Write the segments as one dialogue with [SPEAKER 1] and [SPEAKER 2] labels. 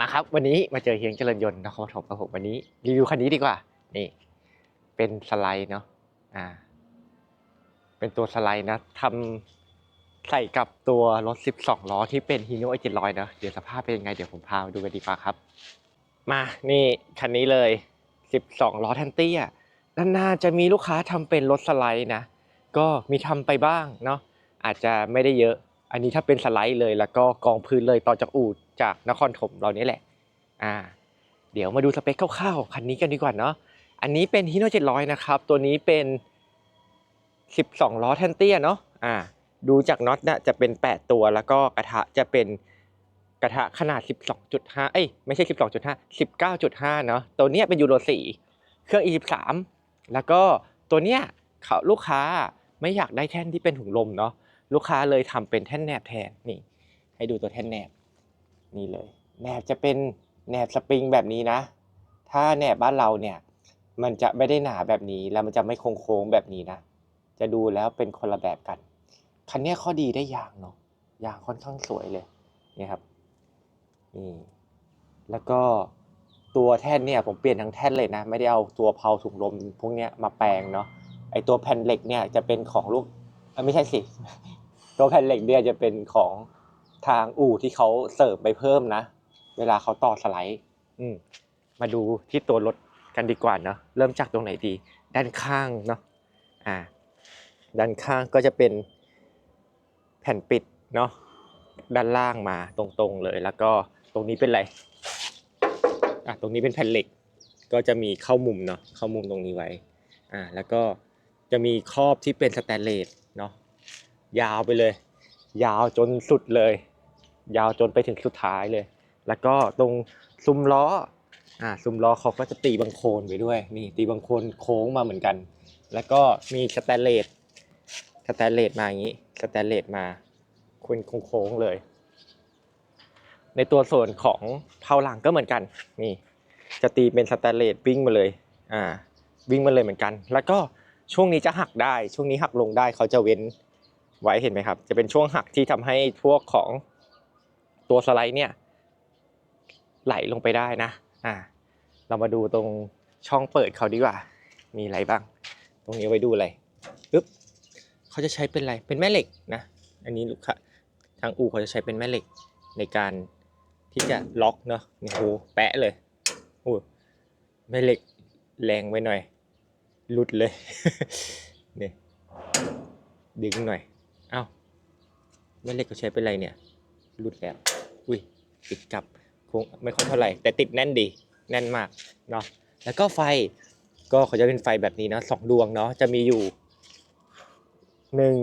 [SPEAKER 1] มาครับ วันนี้มาเจอเฮียงเจริญยนต์นครปฐมครับผมวันนี้รีวิวคันนี้ดีกว่า นี่ เป็นสไลด์เนาะอ่า เป็นตัวสไลด์นะทำใส่กับตัวรถ 12 ล้อที่เป็นฮีโน่ไอเจ็ดร้อยนะเดี๋ยวสภาพเป็นยังไงเดี๋ยวผมพาดูกันดีกว่าครับ มานี่คันนี้เลย 12 ล้อแทนเตี้ยด้านหน้าจะมีลูกค้าทำเป็นรถสไลด์นะ ก็มีทำไปบ้างเนาะอาจจะไม่ได้เยอะ อันนี้ถ้าเป็นสไลด์เลยแล้วก็กองพื้นเลยต่อจากอู่จากนครถมเรานี่แหละ อ่า เดี๋ยวมาดูสเปคคร่าวๆคันนี้กันดีกว่าเนาะ อันนี้เป็นฮีโน่700นะครับ ตัวนี้เป็น 12 ล้อแทนเตี้ยเนาะ อ่า ดูจากน็อตเนี่ยจะเป็น 8 ตัว แล้วก็กระทะจะเป็นกระทะขนาด 12.5 เอ้ยไม่ใช่ 12.5 19.5 เนาะ ตัวเนี้ยเป็นยูโร4เครื่อง E13 แล้วก็ตัวเนี้ยเขาลูกค้าไม่อยากได้แท่นที่เป็นถุงลมเนาะ ลูกค้าเลยทำเป็นแท่นแนบแทนนี่ ให้ดูตัวแท่นแนบนี่เลยแหนบจะเป็นแหนบสปริงแบบนี้นะ ถ้าแหนบบ้านเราเนี่ย มันจะไม่ได้หนาแบบนี้ แล้วมันจะไม่โค้งๆแบบนี้นะ จะดูแล้วเป็นคนละแบบกัน คันนี้ข้อดีได้ยางเนาะ ยางค่อนข้างสวยเลย นี่ครับ นี่ แล้วก็ตัวแท่นเนี่ยผมเปลี่ยนทั้งแท่นเลยนะ ไม่ได้เอาตัวเพลาถุงลมพวกเนี้ยมาแปลงเนาะ ไอตัวแผ่นเหล็กเนี่ยจะเป็นของลูก ไม่ใช่สิ ตัวแผ่นเหล็กเนี่ยจะเป็นของทางอู่ที่เขาเสริมไปเพิ่มนะ เวลาเขาต่อสไลด์ อืมมาดูที่ตัวรถกันดีกว่าเนาะเริ่มจากตรงไหนดี ด้านข้างเนาะอ่า ด้านข้างก็จะเป็นแผ่นปิดเนาะด้านล่างมาตรงๆเลย แล้วก็ตรงนี้เป็นอะไรอะตรงนี้เป็นแผ่นเหล็ก ก็จะมีเข้ามุมเนาะเข้ามุมตรงนี้ไว้อ่าแล้วก็จะมีครอบที่เป็นสแตนเลสเนาะ ยาวไปเลย ยาวจนสุดเลย ยาวจนไปถึงสุดท้ายเลย แล้วก็ตรงซุ้มล้ออ่าซุ้มล้อเขาก็จะตีบังโคลนไปด้วยนี่ตีบังโคลนโค้งมาเหมือนกัน แล้วก็มีสแตนเลสสแตนเลสมาอย่างนี้สแตนเลสมาคุณโค้งเลย ในตัวส่วนของเพาหลังก็เหมือนกันนี่จะตีเป็นสแตนเลสวิ่งมาเลยอ่าวิ่งมาเลยเหมือนกัน แล้วก็ช่วงนี้จะหักได้ ช่วงนี้หักลงได้เขาจะเว้น ไว้เห็นไหมครับ จะเป็นช่วงหักที่ทำให้พวกของตัวสไลด์เนี่ยไหลลงไปได้นะอ่าเรามาดูตรงช่องเปิดเขาดีกว่า มีอะไรบ้าง ตรงนี้ไว้ดูอะไรปึ๊บเขาจะใช้เป็นอะไรเป็นแม่เหล็กนะ อันนี้ลูกค้าทางอู่เขาจะใช้เป็นแม่เหล็กในการที่จะล็อกเนาะโอ้โหแปะเลยโอ้แม่เหล็กแรงไปหน่อยหลุดเลยเนี่ยดึงหน่อย เอ้าแม่เหล็กเขาใช้เป็นอะไรเนี่ยหลุดแล้วอุ้ยติดกลับคงไม่ค่อยเท่าไหร่ แต่ติดแน่นดี แน่นมากเนาะแล้วก็ไฟก็เขาจะเป็นไฟแบบนี้นะสองดวงเนาะจะมีอยู่หนึ่ง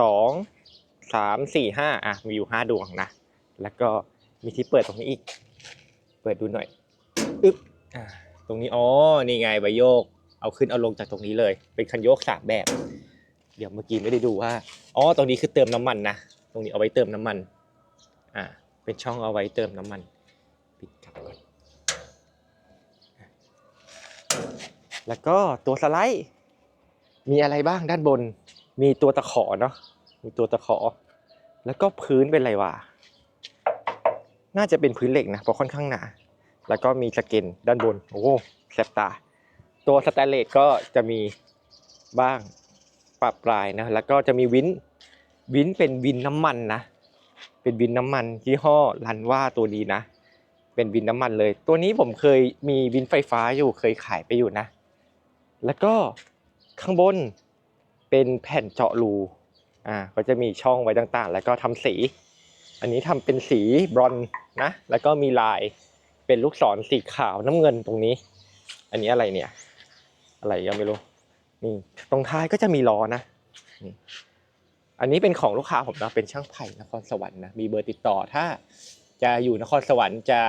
[SPEAKER 1] สองสามสี่ห้าอะมีอยู่ห้าดวงนะแล้วก็มีที่เปิดตรงนี้อีก เปิดดูหน่อยอึ๊บอ่าตรงนี้อ๋อนี่ไงใบโยก เอาขึ้นเอาลงจากตรงนี้เลย เป็นคันโยกสามแบบ เดี๋ยวเมื่อกี้ไม่ได้ดูว่าอ๋อตรงนี้คือเติมน้ำมันนะตรงนี้เอาไว้เติมน้ำมันอ่าเป็นช่องเอาไว้เติมน้ำมันปิดกลับก่อนแล้วก็ตัวสไลด์มีอะไรบ้างด้านบน มีตัวตะขอเนาะมีตัวตะขอ แล้วก็พื้นเป็นอะไรวะน่าจะเป็นพื้นเหล็กนะเพราะค่อนข้างหนา แล้วก็มีสเกินด้านบน โอ้แสบตา ตัวสแตนเลสก็จะมีบ้าง ปรับปลายนะแล้วก็จะมีวินวินเป็นวินน้ำมันนะ เป็นวินน้ำมันยี่ห้อลันว่าตัวนี้นะ เป็นวินน้ำมันเลย ตัวนี้ผมเคยมีวินไฟฟ้าอยู่เคยขายไปอยู่นะ แล้วก็ข้างบนเป็นแผ่นเจาะรูอ่าก็จะมีช่องไว้ต่างๆ แล้วก็ทำสี อันนี้ทำเป็นสีบรอนนะ แล้วก็มีลายเป็นลูกศรสีขาวน้ำเงินตรงนี้ อันนี้อะไรเนี่ย อะไรก็ไม่รู้ นี่ตรงท้ายก็จะมีล้อนะนี่อันนี้เป็นของลูกค้าผมนะเป็นช่างไผ่นครสวรรค์นะมีเบอร์ติดต่อถ้า จะอยู่นครสวรรค์จะ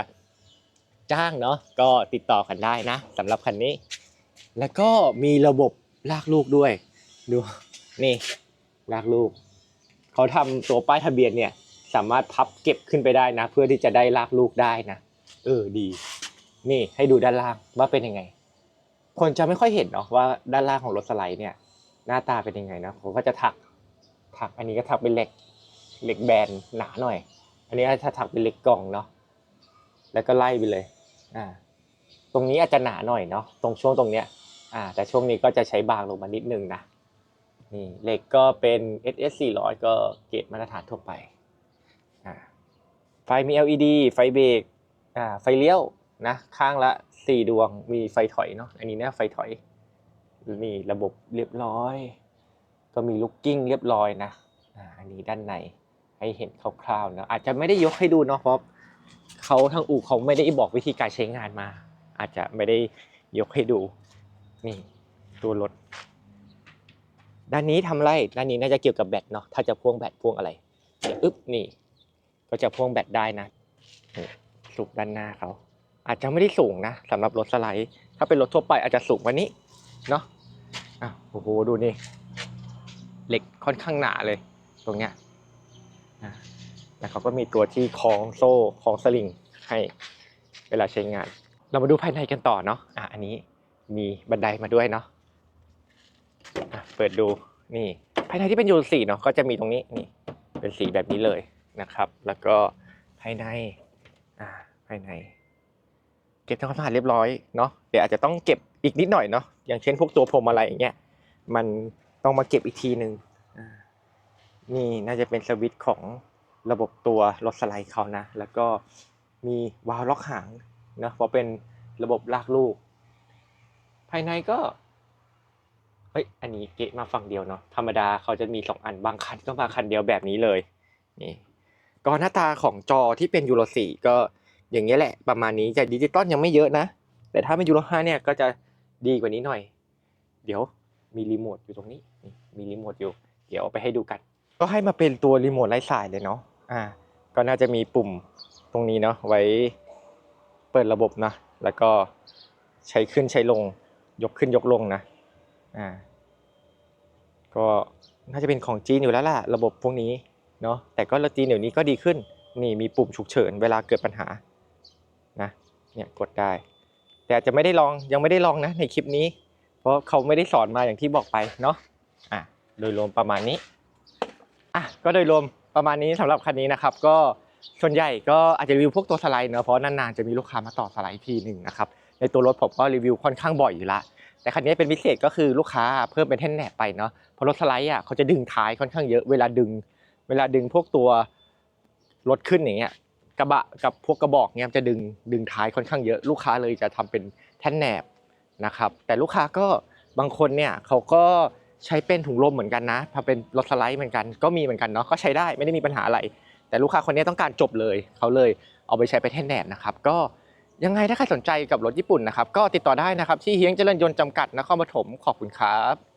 [SPEAKER 1] จ้างเนาะก็ติดต่อกันได้นะสำหรับคันนี้ แล้วก็มีระบบลากลูกด้วย ดูนี่ลากลูก เขาทำตัวป้ายทะเบียนเนี่ย สามารถพับเก็บขึ้นไปได้นะ เพื่อที่จะได้ลากลูกได้นะ เออดี นี่ให้ดูด้านล่างว่าเป็นยังไง คนจะไม่ค่อยเห็นเนาะว่าด้านล่างของรถสไลด์เนี่ย หน้าตาเป็นยังไงนะผมก็จะถักถักอันนี้ก็ถักเป็นเหล็กเหล็กแบนหนาหน่อย อันนี้ถ้าถักเป็นเหล็กกล่องเนาะแล้วก็ไล่ไปเลยอ่าตรงนี้อาจจะหนาหน่อยเนาะตรงช่วงตรงเนี้ยอ่าแต่ช่วงนี้ก็จะใช้บางลงมานิดนึงนะนี่เหล็กก็เป็น SS 400 ก็เกรดมาตรฐานทั่วไปอ่าไฟมี LED ไฟเบรกอ่าไฟเลี้ยว นะข้างละสี่ดวงมีไฟถอยเนาะอันนี้เนี่ยไฟถอยนี่ระบบเรียบร้อย ก็มีลูกกิ้งเรียบร้อยนะอันนี้ด้านในให้เห็นคร่าวๆนะอาจจะไม่ได้ยกให้ดูเนาะเพราะเขาทางอู่เขาไม่ได้บอกวิธีการใช้งานมา อาจจะไม่ได้ยกให้ดูนี่ตัวรถด้านนี้ทำไรด้านนี้น่าจะเกี่ยวกับแบตเนาะถ้าจะพ่วงแบตพ่วงอะไรเดี๋ยวอึ๊บนี่ ก็จะพ่วงแบตได้นะสูบด้านหน้าเขา อาจจะไม่ได้สูงนะสำหรับรถสไลด์ ถ้าเป็นรถทั่วไปอาจจะสูงกว่านี้เนาะอะโอ้โหดูนี่เหล็กค่อนข้างหนาเลย ตรงเนี้ยอะแล้วเขาก็มีตัวที่คล้องโซ่คล้องสลิงให้เวลาใช้งาน เรามาดูภายในกันต่อเนาะอะอันนี้มีบันไดมาด้วยเนาะะเปิดดูนี่ภายในที่เป็นยูสีเนาะก็จะมีตรงนี้นี่เป็นสีแบบนี้เลยนะครับ แล้วก็ภายในอ่าภายใน เก็บทำความสะอาดเรียบร้อยเนาะเดี๋ยวอาจจะต้องเก็บอีกนิดหน่อยเนาะอย่างเช่นพวกตัวพรมอะไรอย่างเงี้ยมันต้องมาเก็บอีกทีหนึ่งนี่น่าจะเป็นสวิตช์ของระบบตัวรถสไลด์เขานะ แล้วก็มีวาล์วล็อกหางนะเพราะเป็นระบบลากลูก ภายในก็เฮ้ยอันนี้เกะมาฝั่งเดียวเนาะธรรมดาเขาจะมีสองอันบางคันก็มาคันเดียวแบบนี้เลยนี่ก็หน้าตาของจอที่เป็นยูโร4ก็ อย่างเงี้ยแหละประมาณนี้จะดิจิตอลยังไม่เยอะนะ แต่ถ้าเป็นยูโร5เนี่ยก็จะดีกว่านี้หน่อย เดี๋ยวมีรีโมทอยู่ตรงนี้มีรีโมทอยู่ เดี๋ยวไปให้ดูกัน ก็ให้มาเป็นตัวรีโมทไร้สายเลยเนาะอ่า ก็น่าจะมีปุ่มตรงนี้เนาะไว้เปิดระบบนะ แล้วก็ใช้ขึ้นใช้ลง ยกขึ้นยกลงนะอ่าก็น่าจะเป็นของจีนอยู่แล้วล่ะระบบพวกนี้เนาะแต่ก็จีนเดี๋ยวนี้ก็ดีขึ้นนี่มีปุ่มฉุกเฉินเวลาเกิดปัญหา เนี่ยกดได้ แต่อาจจะไม่ได้ลองยังไม่ได้ลองนะในคลิปนี้ เพราะเขาไม่ได้สอนมาอย่างที่บอกไปเนาะอะโดยรวมประมาณนี้อะก็โดยรวมประมาณนี้สำหรับคันนี้นะครับก็ส่วนใหญ่ก็อาจจะรีวิวพวกตัวสไลด์เนอะเพราะนานๆจะมีลูกค้ามาต่อสไลด์ทีหนึ่งนะครับในตัวรถผมก็รีวิวค่อนข้างบ่อยอยู่ละแต่คันนี้เป็นพิเศษก็คือลูกค้าเพิ่มเป็นแท่นแหนบไปเนาะเพราะรถสไลด์อะเขาจะดึงท้ายค่อนข้างเยอะเวลาดึง เวลาดึงพวกตัวรถขึ้นอย่างเงี้ย กระบะกับพวกกระบอกเนี้ยจะดึงดึงท้ายค่อนข้างเยอะลูกค้าเลยจะทำเป็นแท่นแหนบนะครับ แต่ลูกค้าก็บางคนเนี่ยเขาก็ใช้เป็นถุงลมเหมือนกันนะพอเป็นรถสไลด์เหมือนกันก็มีเหมือนกันเนาะก็ใช้ได้ไม่ได้มีปัญหาอะไร แต่ลูกค้าคนนี้ต้องการจบเลยเขาเลยเอาไปใช้เป็นแท่นแหนบนะครับ ก็ยังไงถ้าใครสนใจกับรถญี่ปุ่นนะครับ ก็ติดต่อได้นะครับที่เฮียงเจริญยนต์จำกัดนครปฐมขอบคุณครับ